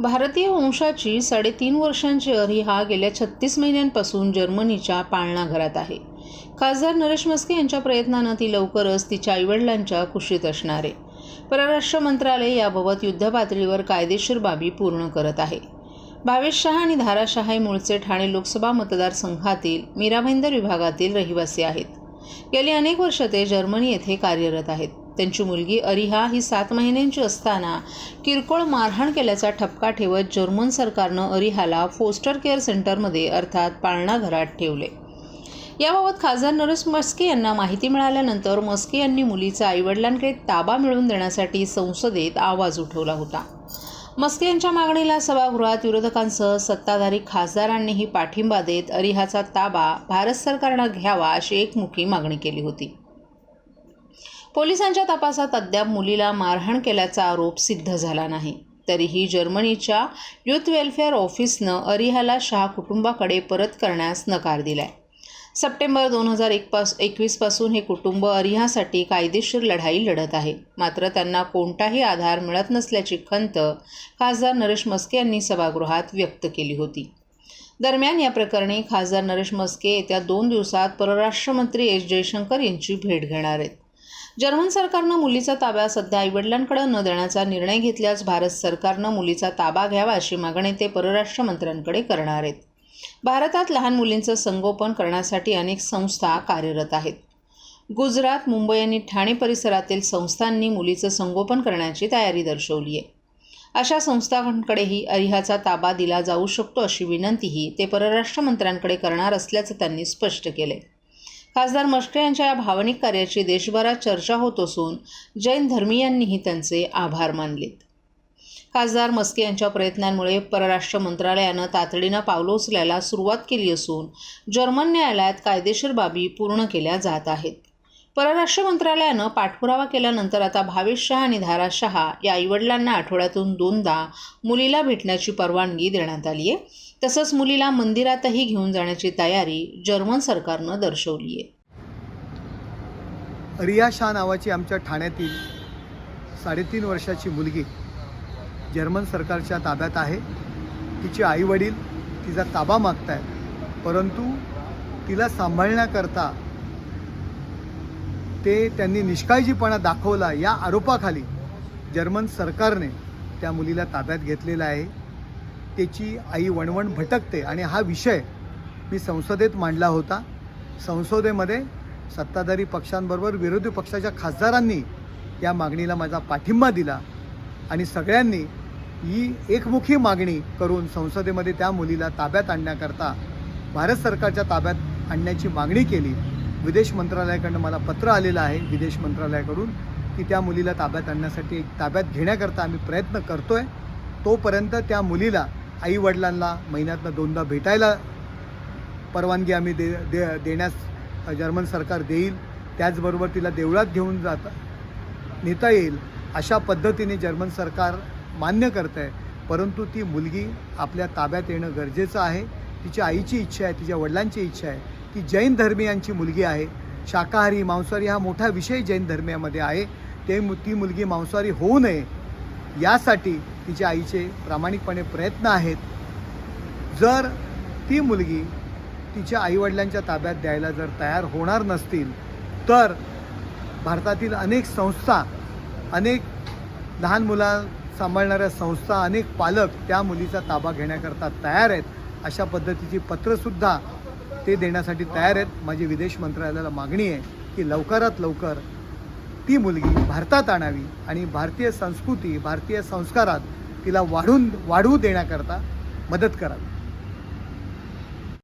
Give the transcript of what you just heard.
भारतीय वंशाची साडेतीन वर्षांची अरी हा गेल्या छत्तीस महिन्यांपासून जर्मनीच्या पाळणाघरात आहे. खासदार नरेश मस्के यांच्या प्रयत्नानं ती लवकरच तिच्या आईवडिलांच्या कुशीत असणार. आहे परराष्ट्र मंत्रालय याबाबत युद्धपातळीवर कायदेशीर बाबी पूर्ण करत आहे. भावेश शहा आणि धारा शहा हे मूळचे ठाणे लोकसभा मतदारसंघातील मीरा भाईंदर विभागातील रहिवासी आहेत. गेली अनेक वर्ष ते जर्मनी येथे कार्यरत आहेत. त्यांची मुलगी अरिहा ही सात महिन्यांची असताना किरकोळ मारहाण केल्याचा ठपका ठेवत जर्मन सरकारनं अरिहाला फोस्टर केअर सेंटरमध्ये अर्थात पाळणा घरात ठेवले. याबाबत खासदार नरेश मस्के यांना माहिती मिळाल्यानंतर मस्के यांनी मुलीचा आईवडिलांकडे ताबा मिळवून देण्यासाठी संसदेत आवाज उठवला होता. मस्के यांच्या मागणीला सभागृहात विरोधकांसह सत्ताधारी खासदारांनीही पाठिंबा देत अरिहाचा ताबा भारत सरकारनं घ्यावा अशी एकमुखी मागणी केली होती. पोलिसांच्या तपासात अद्याप मुलीला मारहाण केल्याचा आरोप सिद्ध झाला नाही. तरीही जर्मनीच्या युथ वेलफेअर ऑफिसनं अरिहाला शहा कुटुंबाकडे परत करण्यास नकार दिलाय. सप्टेंबर दोन हजार एक पास एकवीसपासून हे कुटुंब अरिहासाठी कायदेशीर लढाई लढत आहे. मात्र त्यांना कोणताही आधार मिळत नसल्याची खंत खासदार नरेश मस्के यांनी सभागृहात व्यक्त केली होती. दरम्यान या प्रकरणी खासदार नरेश मस्के येत्या दोन दिवसात परराष्ट्र मंत्री एस जयशंकर यांची भेट घेणार आहेत. जर्मन सरकारनं मुलीचा ताबा सध्या आईवडिलांकडे न देण्याचा निर्णय घेतल्यास भारत सरकारनं मुलीचा ताबा घ्यावा अशी मागणी ते परराष्ट्र मंत्र्यांकडे करणार आहेत. भारतात लहान मुलींचं संगोपन करण्यासाठी अनेक संस्था कार्यरत आहेत. गुजरात मुंबई आणि ठाणे परिसरातील संस्थांनी मुलीचं संगोपन करण्याची तयारी दर्शवली आहे. अशा संस्थांकडेही अरिहाचा ताबा दिला जाऊ शकतो अशी विनंतीही ते परराष्ट्र मंत्र्यांकडे करणार असल्याचं त्यांनी स्पष्ट केले खासदार मस्के यांच्या या भावनिक कार्याची देशभरात चर्चा होत असून जैन धर्मीयांनीही त्यांचे आभार मानलेत. खासदार मस्के यांच्या प्रयत्नांमुळे परराष्ट्र मंत्रालयानं तातडीनं पावलं उचलायला सुरुवात केली असून जर्मन न्यायालयात कायदेशीर बाबी पूर्ण केल्या जात आहेत. परराष्ट्र मंत्रालयानं पाठपुरावा केल्यानंतर आता भावेश शहा आणि धारा शहा या आईवडिलांना आठवड्यातून दोनदा मुलीला भेटण्याची परवानगी देण्यात आली आहे. तसंच मुलीला मंदिरातही घेऊन जाण्याची तयारी जर्मन सरकारनं दर्शवली आहे. रिया शाह नावाची आमच्या ठाण्यातील साडेतीन वर्षाची मुलगी जर्मन सरकारच्या ताब्यात आहे. तिचे आईवडील तिचा ताबा मागत आहेत परंतु तिला सांभाळण्याकरता ते त्यांनी निष्काळजीपणा दाखवला या आरोपाखाली जर्मन सरकारने त्या मुलीला ताब्यात घेतलेला आहे. त्याची आई वणवण भटकते आणि हा विषय मी संसदेत मांडला होता. संसदेमध्ये सत्ताधारी पक्षांबरोबर विरोधी पक्षाच्या खासदारांनी या मागणीला माझा पाठिंबा दिला आणि सगळ्यांनी ही एकमुखी मागणी करून संसदेमध्ये त्या मुलीला ताब्यात आणण्याकरता भारत सरकारच्या ताब्यात आणण्याची मागणी केली. विदेश मंत्रालयाकडनं मला पत्र आलेलं आहे विदेश मंत्रालयाकडून की त्या मुलीला ताब्यात आणण्यासाठी एक ताब्यात घेण्याकरता आम्ही प्रयत्न करतो आहे तोपर्यंत त्या मुलीला आईवडिलांना महिन्यातनं दोनदा भेटायला परवानगी आम्ही दे दे देण्यास जर्मन सरकार देईल. त्याचबरोबर तिला देवळात घेऊन जाता नेता येईल अशा पद्धतीने जर्मन सरकार मान्य करतं आहे परंतु ती मुलगी आपल्या ताब्यात येणं गरजेचं आहे. तिच्या आईची इच्छा आहे तिच्या वडिलांची इच्छा आहे. ती जैन धर्मियांची मुलगी आहे. शाकाहारी मांसाहारी हा मोठा विषय जैन धर्मियामध्ये आहे. ते मु ती मुलगी मांसाहारी होऊ नये यासाठी तिच्या आईचे प्रामाणिकपणे प्रयत्न आहेत. जर ती मुलगी तिच्या आईवडिलांच्या ताब्यात द्यायला जर तयार होणार नसतील तर भारतातील अनेक संस्था अनेक लहान मुला सांभाळणाऱ्या संस्था अनेक पालक त्या मुलीचा ताबा घेण्याकरता तयार आहेत. अशा पद्धतीची पत्रसुद्धा ते देण्यासाठी तयार आहेत. माझी विदेश मंत्रालयाला मागणी आहे की लवकरात लवकर ती मुलगी भारतात आणावी आणि भारतीय संस्कृती भारतीय संस्कारात तिला वाढून वाढवू देण्याकरता मदत करावी.